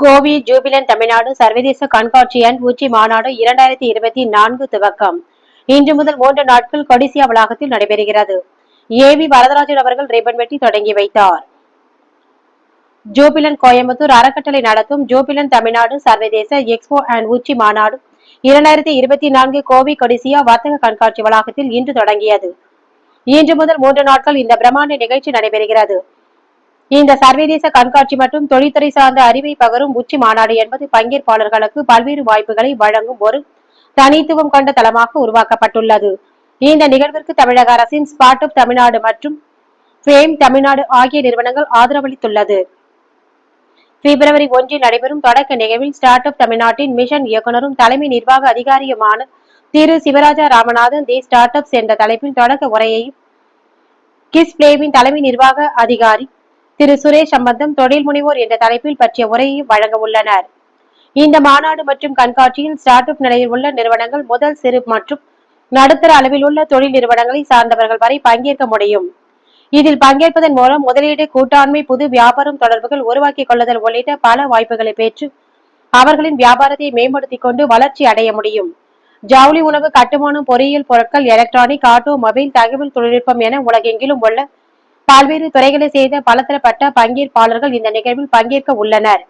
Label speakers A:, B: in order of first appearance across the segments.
A: கோவி Jubilant Tamil Nadu சர்வதேச கண்காட்சி and உச்சி மாநாடு இரண்டாயிரத்தி இருபத்தி நான்கு துவக்கம். இன்று முதல் மூன்று நாட்கள் கொடிசியா வளாகத்தில் நடைபெறுகிறது. ஏவி வரதராஜன் அவர்கள் ரிப்பன் வெட்டி தொடங்கி வைத்தார். ஜூபிலன் கோயம்புத்தூர் அறக்கட்டளை நடத்தும் ஜூபிலன் தமிழ்நாடு சர்வதேச எக்ஸ்போ அண்ட் உச்சி மாநாடு இரண்டாயிரத்தி இருபத்தி நான்கு கோவி கொடிசியா வர்த்தக கண்காட்சி வளாகத்தில் இன்று தொடங்கியது. இன்று முதல் மூன்று நாட்கள் இந்த பிரம்மாண்ட நிகழ்ச்சி நடைபெறுகிறது. இந்த சர்வதேச கண்காட்சி மற்றும் தொழில்துறை சார்ந்த அறிவை பகரும் உச்சி மாநாடு என்பது பங்கேற்பாளர்களுக்கு பல்வேறு வாய்ப்புகளை வழங்கும் ஒரு தனித்துவம் கொண்ட தளமாக உருவாக்கப்பட்டுள்ளது. இந்த நிகழ்விற்கு தமிழக அரசின் ஸ்பாட் அப் தமிழ்நாடு மற்றும் ஃபேம் தமிழ்நாடு ஆகிய நிறுவனங்கள் ஆதரவளித்துள்ளது. பிப்ரவரி ஒன்றில் நடைபெறும் தொடக்க நிகழ்வில் ஸ்டார்ட் அப் தமிழ்நாட்டின் மிஷன் இயக்குநரும் தலைமை நிர்வாக அதிகாரியுமான திரு Sivaraja Ramanathan the startups என்ற தலைப்பில் தொடக்க உரையையும் கிஸ் பிளேவின் தலைமை நிர்வாக அதிகாரி திரு சுரேஷ் சம்பந்தம் தொழில் முனைவோர் என்ற தலைப்பில் பற்றிய உரையை வழங்க உள்ளனர். இந்த மாநாடு மற்றும் கண்காட்சியில் ஸ்டார்ட் அப் நிலையில் உள்ள நிறுவனங்கள் முதல் சிறு மற்றும் நடுத்தர அளவில் உள்ள தொழில் நிறுவனங்களை சார்ந்தவர்கள் வரை பங்கேற்க முடியும். இதில் பங்கேற்பதன் மூலம் முதலீடு கூட்டாண்மை புது வியாபாரம் தொடர்புகள் உருவாக்கிக் கொள்ளுதல் உள்ளிட்ட பல வாய்ப்புகளை பெற்று அவர்களின் வியாபாரத்தை மேம்படுத்திக் கொண்டு வளர்ச்சி அடைய முடியும். ஜவுளி உணவு கட்டுமானம் பொறியியல் பொருட்கள் எலக்ட்ரானிக் ஆட்டோ மொபைல் தகவல் தொழில்நுட்பம் என உலகெங்கிலும் உள்ள பல்வேறு துறைகளை சேர்ந்த பலதரப்பட்ட பங்கேற்பாளர்கள் இந்த நிகழ்வில் பங்கேற்க உள்ளனர்.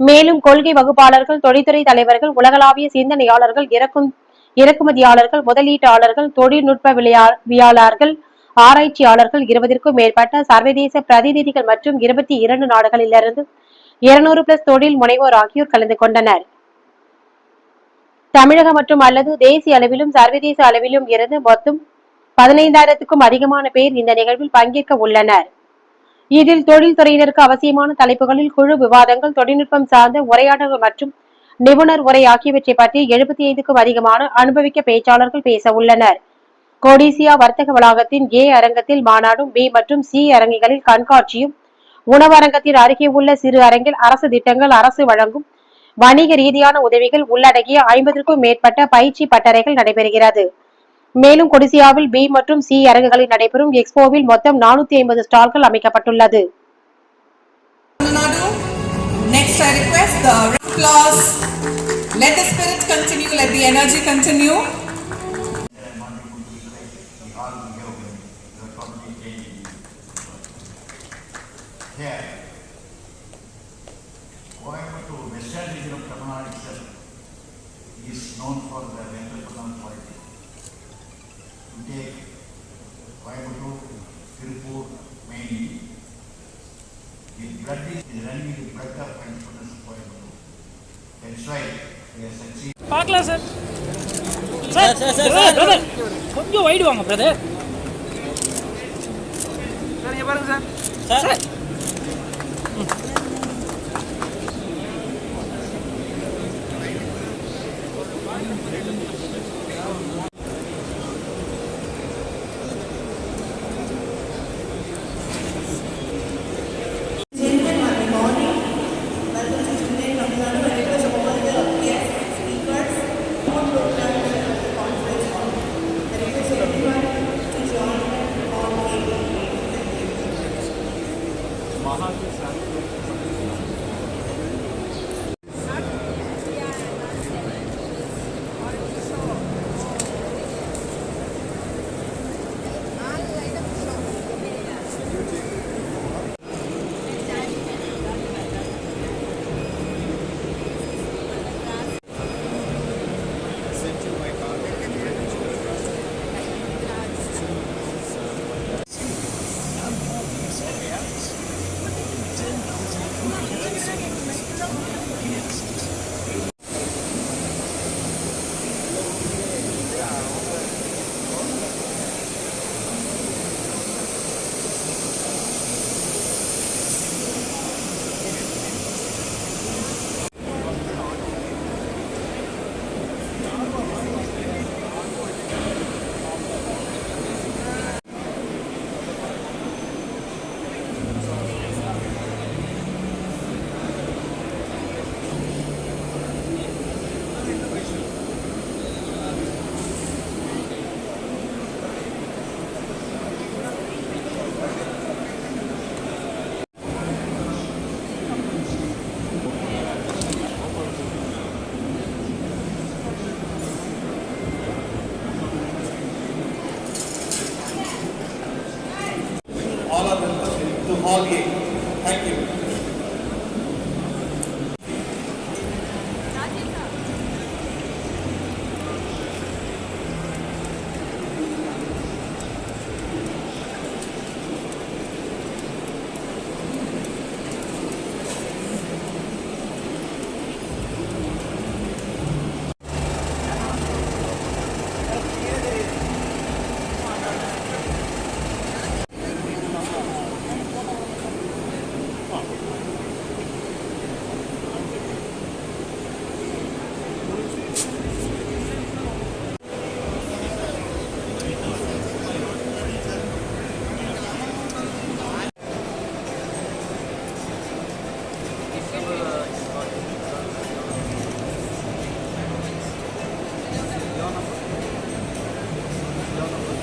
A: மேலும் கொள்கை வகுப்பாளர்கள் தொழில்துறை தலைவர்கள் உலகளாவிய சிந்தனையாளர்கள் இறக்கும் இறக்குமதியாளர்கள் முதலீட்டாளர்கள் தொழில்நுட்ப விளையாளர்கள் ஆராய்ச்சியாளர்கள் இருபதற்கும் மேற்பட்ட சர்வதேச பிரதிநிதிகள் மற்றும் இருபத்தி இரண்டு நாடுகளிலிருந்து இருநூறு பிளஸ் தொழில் முனைவோர் ஆகியோர் கலந்து கொண்டனர். தமிழகம் மற்றும் அல்லது தேசிய அளவிலும் சர்வதேச அளவிலும் இருந்து மொத்தம் பதினைந்தாயிரத்துக்கும் அதிகமான பேர் இந்த நிகழ்வில் பங்கேற்க உள்ளனர். இதில் தொழில்துறையினருக்கு அவசியமான தலைப்புகளில் குழு விவாதங்கள் தொழில்நுட்பம் சார்ந்த உரையாடல்கள் மற்றும் நிபுணர் உரை ஆகியவற்றை பற்றி எழுபத்தி ஐந்துக்கும் அதிகமான அனுபவிக்க பேச்சாளர்கள் பேச உள்ளனர். கொடிசியா வர்த்தக வளாகத்தின் ஏ அரங்கத்தில் மாநாடும் பி மற்றும் சி அரங்குகளில் கண்காட்சியும் உணவரங்கத்தின் அருகே உள்ள சிறு அரங்கில் அரசு திட்டங்கள் அரசு வழங்கும் வணிக ரீதியான உதவிகள் உள்ளடக்கிய ஐம்பதற்கும் மேற்பட்ட பயிற்சி பட்டறைகள் நடைபெறுகிறது. மேலும் கொடிசியாவில் பி மற்றும் சி அரங்குகளில் நடைபெறும் எக்ஸ்போவில் மொத்தம் நானூத்தி ஐம்பது ஸ்டால்கள் அமைக்கப்பட்டுள்ளது.
B: Next, I request the applause. Let the spirit continue, let the energy continue.
C: Here, Coimbatore, western region of Tamil Nadu itself is known for the
D: பார்க்கலாம் sir sir sir sir brother கொஞ்சம் wide வாங்க brother sir இங்க பாருங்க sir sir
C: Aha. 知らなかった。